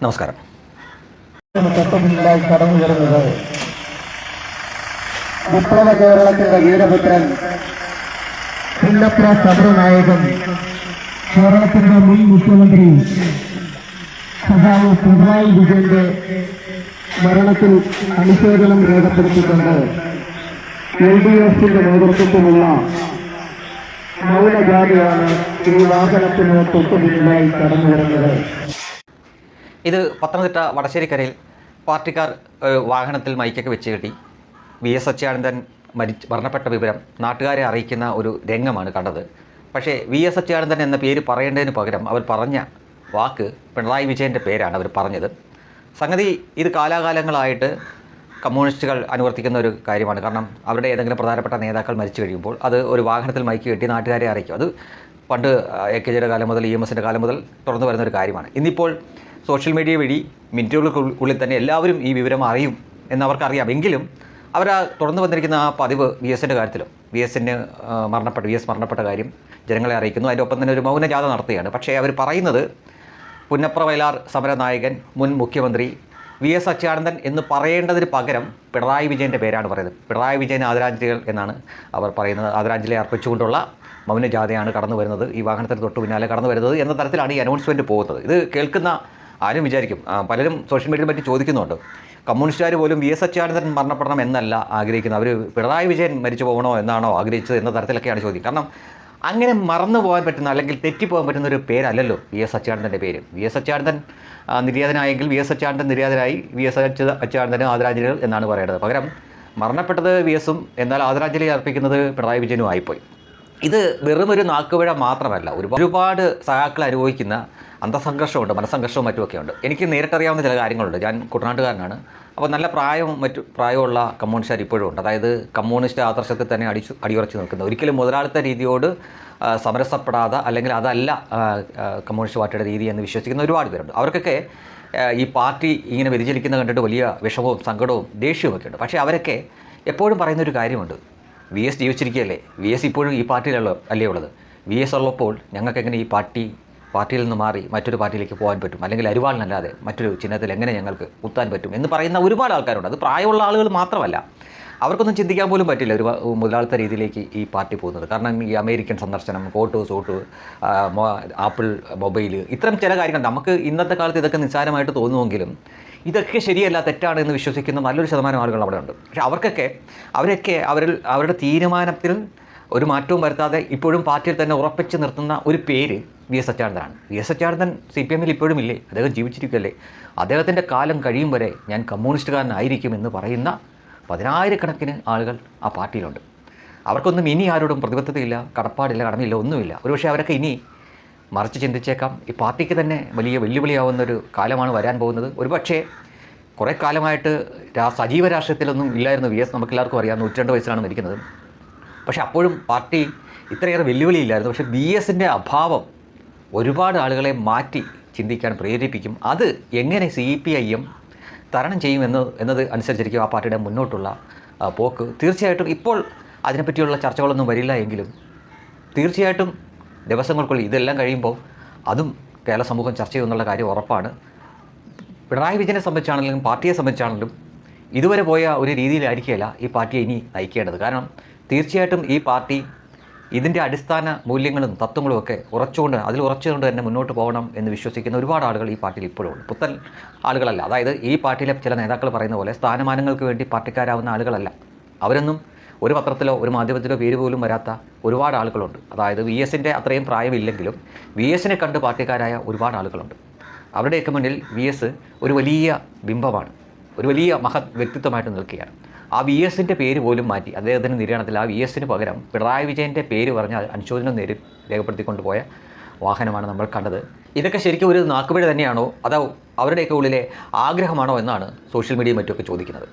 നമസ്കാരം. വിപ്ലവ കേരളത്തിന്റെ വീരപുത്രൻ പുല്ലപ്ര സമരനായകൻ കേരളത്തിന്റെ മുൻ മുഖ്യമന്ത്രി സഖാവ് പിണറായി വിജയന്റെ മരണത്തിൽ അനുശോചനം രേഖപ്പെടുത്തിക്കൊണ്ട് എൽ ഡി എഫിന്റെ നേതൃത്വത്തിലുള്ള മൗനജാതിയാണ് ഈ വാഹനത്തിന് തൊട്ടുമുന്നിലായി കടന്നു വരുന്നത് ഇത് പത്തനംതിട്ട വടശ്ശേരിക്കരയിൽ പാർട്ടിക്കാർ വാഹനത്തിൽ മൈക്കൊക്കെ വെച്ച് കെട്ടി. വി എസ് അച്യുതാനന്ദൻ മരിച്ച് മരണപ്പെട്ട വിവരം നാട്ടുകാരെ അറിയിക്കുന്ന ഒരു രംഗമാണ് കണ്ടത്. പക്ഷേ വി എസ് അച്യുതാനന്ദൻ എന്ന പേര് പറയേണ്ടതിന് പകരം അവർ പറഞ്ഞ വാക്ക് പിണറായി വിജയന്റെ പേരാണ് അവർ പറഞ്ഞത്. സംഗതി ഇത് കാലാകാലങ്ങളായിട്ട് കമ്മ്യൂണിസ്റ്റുകൾ അനുവർത്തിക്കുന്ന ഒരു കാര്യമാണ്. കാരണം അവരുടെ ഏതെങ്കിലും പ്രധാനപ്പെട്ട നേതാക്കൾ മരിച്ചു കഴിയുമ്പോൾ അത് ഒരു വാഹനത്തിൽ മൈക്ക് കെട്ടി നാട്ടുകാരെ അറിയിക്കും. അത് പണ്ട് എ കെ ജിയുടെ കാലം മുതൽ ഇ എം എസിന്റെ കാലം മുതൽ തുറന്നു വരുന്ന ഒരു കാര്യമാണ്. ഇന്നിപ്പോൾ സോഷ്യൽ മീഡിയ വഴി മിനിറ്റുകൾക്കുള്ളിൽ തന്നെ എല്ലാവരും ഈ വിവരം അറിയും എന്നവർക്കറിയാം. എങ്കിലും അവർ ആ തുടർന്ന് വന്നിരിക്കുന്ന ആ പതിവ് വി എസിന്റെ കാര്യത്തിലും വി എസിന് മരണപ്പെട്ട വി എസ് മരണപ്പെട്ട കാര്യം ജനങ്ങളെ അറിയിക്കുന്നു. അതിന്റെ ഒപ്പം തന്നെ ഒരു മൗനജാഥ നടത്തുകയാണ്. പക്ഷേ അവർ പറയുന്നത് പുന്നപ്ര വയലാർ സമരനായകൻ മുൻ മുഖ്യമന്ത്രി വി എസ് അച്യുതാനന്ദൻ എന്ന് പറയേണ്ടതിന് പകരം പിണറായി വിജയന്റെ പേരാണ് പറയുന്നത്. പിണറായി വിജയൻ ആദരാഞ്ജലികൾ എന്നാണ് അവർ പറയുന്നത്. ആദരാഞ്ജലി അർപ്പിച്ചുകൊണ്ടുള്ള മൗനജാഥയാണ് കടന്നു വരുന്നത് ഈ വാഹനത്തിന് തൊട്ട് പിന്നാലെ കടന്നു വരുന്നത് എന്ന തരത്തിലാണ് ഈ അനൗൺസ്മെന്റ് പോകുന്നത്. ഇത് കേൾക്കുന്ന ആരും വിചാരിക്കും. പലരും സോഷ്യൽ മീഡിയയെ പറ്റി ചോദിക്കുന്നുണ്ട്. കമ്മ്യൂണിസ്റ്റുകാർ പോലും വി എസ് അച്യുതാനന്ദൻ മരണപ്പെടണം എന്നല്ല ആഗ്രഹിക്കുന്നത്. അവർ പിണറായി വിജയൻ മരിച്ചു പോകണോ എന്നാണോ ആഗ്രഹിച്ചത് എന്ന തരത്തിലൊക്കെയാണ് ചോദ്യം. കാരണം അങ്ങനെ മറന്നു പോകാൻ പറ്റുന്ന അല്ലെങ്കിൽ തെറ്റിപ്പോകാൻ പറ്റുന്ന ഒരു പേരല്ലല്ലോ വി എസ് അച്യുതാനന്ദന്റെ പേര്. വി എസ് അച്യുതാനന്ദൻ നിര്യാതനായെങ്കിൽ വി എസ് അച്യുതാനന്ദൻ നിര്യാതനായി വി എസ് അച്യുത അച്യുതാനന്ദന് ആദരാഞ്ജലികൾ എന്നാണ് പറയേണ്ടത്. പകരം മരണപ്പെട്ടത് വി എസും എന്നാൽ ആദരാഞ്ജലി അർപ്പിക്കുന്നത് പിണറായി വിജയനും ആയിപ്പോയി ഇത് വെറും ഒരു നാക്കുപിഴ മാത്രമല്ല ഒരുപാട് ഒരുപാട് സഹാക്കൾ അനുഭവിക്കുന്ന അന്തസംഘർഷമുണ്ട് മനസ്സംഘർഷവും മറ്റുമൊക്കെ ഉണ്ട് എനിക്ക് നേരിട്ടറിയാവുന്ന ചില കാര്യങ്ങളുണ്ട്. ഞാൻ കുട്ടനാട്ടുകാരനാണ്. അപ്പോൾ നല്ല പ്രായവും മറ്റു പ്രായമുള്ള കമ്മ്യൂണിസ്റ്റുകാർ ഇപ്പോഴും ഉണ്ട്. അതായത് കമ്മ്യൂണിസ്റ്റ് ആദർശത്തിൽ തന്നെ അടിച്ചു അടിയുറച്ച് നിൽക്കുന്നത് ഒരിക്കലും മുതലാളിത്ത രീതിയോട് സമരസപ്പെടാതെ അല്ലെങ്കിൽ അതല്ല കമ്മ്യൂണിസ്റ്റ് പാർട്ടിയുടെ രീതി എന്ന് വിശ്വസിക്കുന്ന ഒരുപാട് പേരുണ്ട്. അവർക്കൊക്കെ ഈ പാർട്ടി ഇങ്ങനെ വ്യതിചലിക്കുന്ന കണ്ടിട്ട് വലിയ വിഷമവും സങ്കടവും ദേഷ്യവും ഒക്കെ ഉണ്ട്. പക്ഷേ അവരൊക്കെ എപ്പോഴും പറയുന്നൊരു കാര്യമുണ്ട്. വി എസ് ജീവിച്ചിരിക്കുകയല്ലേ? വി എസ് ഇപ്പോഴും ഈ പാർട്ടിയിലുള്ള അല്ലേ ഉള്ളത്? വി എസ് ഉള്ളപ്പോൾ ഞങ്ങൾക്ക് എങ്ങനെ ഈ പാർട്ടി പാർട്ടിയിൽ നിന്ന് മാറി മറ്റൊരു പാർട്ടിയിലേക്ക് പോകാൻ പറ്റും? അല്ലെങ്കിൽ അരിവാളിനല്ലാതെ മറ്റൊരു ചിഹ്നത്തിൽ എങ്ങനെ ഞങ്ങൾക്ക് കുത്താൻ പറ്റും? എന്ന് പറയുന്ന ഒരുപാട് ആൾക്കാരുണ്ട്. അത് പ്രായമുള്ള ആളുകൾ മാത്രമല്ല. അവർക്കൊന്നും ചിന്തിക്കാൻ പോലും പറ്റില്ല ഒരു മുതലാളിത്ത രീതിയിലേക്ക് ഈ പാർട്ടി പോകുന്നത്. കാരണം ഈ അമേരിക്കൻ സന്ദർശനം കോട്ട് സോട്ട് ആപ്പിൾ മൊബൈൽ ഇത്തരം ചില കാര്യങ്ങൾ നമുക്ക് ഇന്നത്തെ കാലത്ത് ഇതൊക്കെ നിസ്സാരമായിട്ട് തോന്നുമെങ്കിലും ഇതൊക്കെ ശരിയല്ല തെറ്റാണ് എന്ന് വിശ്വസിക്കുന്ന നല്ലൊരു ശതമാനം ആളുകൾ അവിടെ ഉണ്ട്. പക്ഷേ അവർക്കൊക്കെ അവരൊക്കെ അവരിൽ അവരുടെ തീരുമാനത്തിൽ ഒരു മാറ്റവും വരുത്താതെ ഇപ്പോഴും പാർട്ടിയിൽ തന്നെ ഉറപ്പിച്ച് നിർത്തുന്ന ഒരു പേര് V S അച്യുതാനന്ദനാണ്. V S Achuthanandan C P എമ്മിൽ ഇപ്പോഴും ഇല്ലേ? അദ്ദേഹം ജീവിച്ചിരിക്കുകയല്ലേ അദ്ദേഹത്തിന്റെ കാലം കഴിയും വരെ ഞാൻ കമ്മ്യൂണിസ്റ്റുകാരനായിരിക്കും എന്ന് പറയുന്ന പതിനായിരക്കണക്കിന് ആളുകൾ ആ പാർട്ടിയിലുണ്ട്. അവർക്കൊന്നും ഇനി ആരോടും പ്രതിബദ്ധതയില്ല കടപ്പാടില്ല കടമില്ല ഒന്നുമില്ല. ഒരുപക്ഷെ അവരൊക്കെ ഇനി മറിച്ച് ചിന്തിച്ചേക്കാം. ഈ പാർട്ടിക്ക് തന്നെ വലിയ വെല്ലുവിളിയാവുന്ന ഒരു കാലമാണ് വരാൻ പോകുന്നത്. ഒരുപക്ഷേ കുറേ കാലമായിട്ട് രാ സജീവ രാഷ്ട്രീയത്തിലൊന്നും ഇല്ലായിരുന്നു വി എസ്. നമുക്കെല്ലാവർക്കും അറിയാം നൂറ്റിരണ്ട് വയസ്സിലാണ് മരിക്കുന്നത്. പക്ഷേ അപ്പോഴും പാർട്ടി ഇത്രയേറെ വെല്ലുവിളിയില്ലായിരുന്നു. പക്ഷേ ബി എസിന്റെ അഭാവം ഒരുപാട് ആളുകളെ മാറ്റി ചിന്തിക്കാൻ പ്രേരിപ്പിക്കും. അത് എങ്ങനെ സി പി ഐ എം തരണം ചെയ്യുമെന്ന് എന്നത് അനുസരിച്ചിരിക്കും ആ പാർട്ടിയുടെ മുന്നോട്ടുള്ള പോക്ക്. തീർച്ചയായിട്ടും ഇപ്പോൾ അതിനെപ്പറ്റിയുള്ള ചർച്ചകളൊന്നും വരില്ല എങ്കിലും തീർച്ചയായിട്ടും ദിവസങ്ങൾക്കുള്ളിൽ ഇതെല്ലാം കഴിയുമ്പോൾ അതും കേരള സമൂഹം ചർച്ച ചെയ്യുമെന്നുള്ള കാര്യം ഉറപ്പാണ്. പിണറായി വിജയനെ സംബന്ധിച്ചാണെങ്കിലും പാർട്ടിയെ സംബന്ധിച്ചാണെങ്കിലും ഇതുവരെ പോയ ഒരു രീതിയിലായിരിക്കില്ല ഈ പാർട്ടിയെ ഇനി നയിക്കേണ്ടത്. കാരണം തീർച്ചയായിട്ടും ഈ പാർട്ടി ഇതിന്റെ അടിസ്ഥാന മൂല്യങ്ങളും തത്വങ്ങളും ഒക്കെ ഉറച്ചുകൊണ്ട് അതിൽ ഉറച്ചുകൊണ്ട് തന്നെ മുന്നോട്ട് പോകണം എന്ന് വിശ്വസിക്കുന്ന ഒരുപാട് ആളുകൾ ഈ പാർട്ടിയിൽ ഇപ്പോഴും ഉണ്ട്. പുത്തൻ ആളുകളല്ല. അതായത് ഈ പാർട്ടിയിലെ ചില നേതാക്കൾ പറയുന്ന പോലെ സ്ഥാനമാനങ്ങൾക്ക് വേണ്ടി പാർട്ടിക്കാരാവുന്ന ആളുകളല്ല. അവരൊന്നും ഒരു പത്രത്തിലോ ഒരു മാധ്യമത്തിലോ പേര് പോലും വരാത്ത ഒരുപാട് ആളുകളുണ്ട്. അതായത് വി എസിന്റെ അത്രയും പ്രായമില്ലെങ്കിലും വി എസിനെ കണ്ട് പാർട്ടിക്കാരായ ഒരുപാട് ആളുകളുണ്ട്. അവരുടെയൊക്കെ മുന്നിൽ വി എസ് ഒരു വലിയ ബിംബമാണ്. ഒരു വലിയ മഹത് വ്യക്തിത്വമായിട്ട് നിൽക്കുകയാണ്. ആ വി എസിന്റെ പേര് പോലും മാറ്റി. അദ്ദേഹത്തിന്റെ നിര്യാണത്തിൽ ആ വി എസിന് പകരം പിണറായി വിജയന്റെ പേര് പറഞ്ഞ് അനുശോചനം നേരി രേഖപ്പെടുത്തിക്കൊണ്ട് പോയ വാഹനമാണ് നമ്മൾ കണ്ടത്. ഇതൊക്കെ ശരിക്കും ഒരു നാക്കുപിഴ തന്നെയാണോ? അതോ അവരുടെയൊക്കെ ഉള്ളിലെ ആഗ്രഹമാണോ എന്നാണ് സോഷ്യൽ മീഡിയയും മറ്റുമൊക്കെ ചോദിക്കുന്നത്.